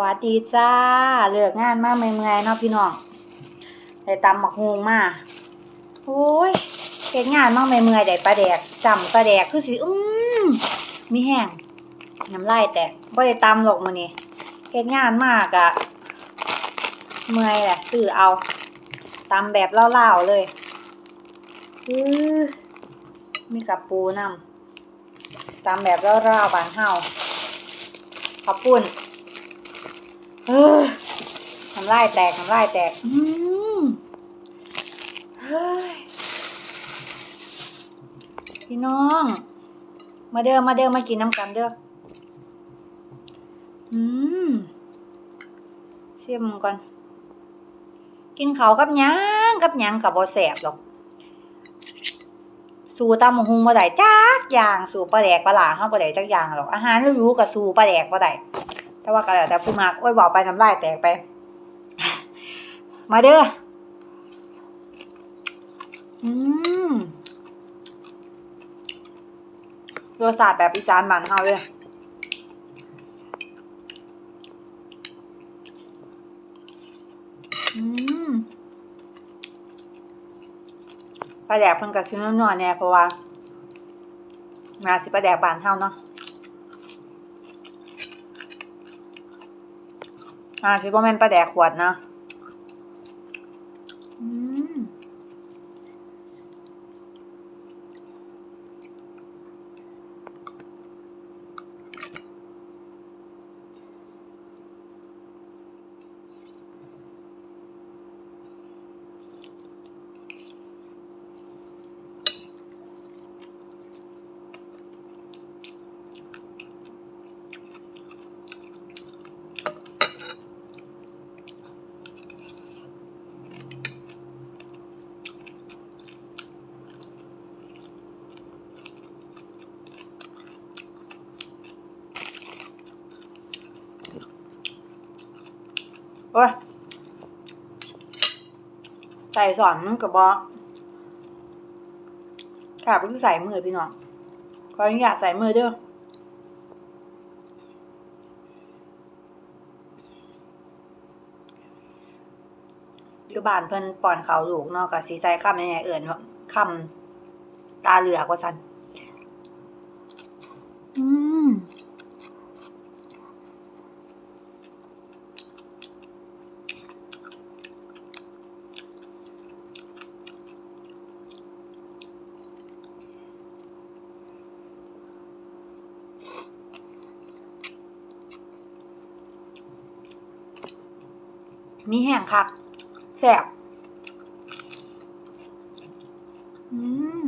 วัสดีจ้าเลิกงานมาเมื่อยๆเนาะพี่น้องได้ตำหมักฮงมาโอ้ยเฮ็ดงานมาเมื่อยๆได้ปลาแดกจำปลาแดกคือสิอืมมีแห้งน้ำลายแตกบ่ได้ตำหรอกมื้อนี้เฮ็ดงานมากอะเมื่อยแหละซื้อเอาตำแบบเล่าๆเลยอื้อมีกับปูนํตำแบบเล่าๆบานเฮาขอบคุณ เออน้ำลายแตกน้ำลายแตก อืมเฮ้ยพี่น้อง มาเด้อมาเด้อมากินน้ำกันเด้ออืมเสียมก่อน กินเขากับหยังกับหยังกับบ่แสบหรอก สู่ตำบักหุงบ่ได้จักอย่าง สู่ปลาแดกปลาหลาเฮาบ่ได้จักอย่างหรอก อาหารหรูๆก็สู่ปลาแดกบ่ได้ แต่ว่าก็แล้วแต่ผู้มากโอ้ยบอกไปน้ำลายแตกไป มาเด้ออืมรสชาติแบบอีสานบ้านเฮาเลยอืมปลาแดกเพิ่นก็สินัวๆแน่เพราะว่ามาสิปลาแดกบานเฮาเนาะ อ่าสิบะแมนปลาแดกขวดนะ อืม โอ้ยใส่สอนมันกับบอค่ะเพิ่งใส่มือพี่น้องขออนุญาตใส่มือเด้ออยู่บ้านเพิ่นป้อนเขาลูกเนาะก็สิใส่คำยังไงเอิ่นคำตาเหลือกว่าซั่นอืม มีแห้งคักแซ่บอืม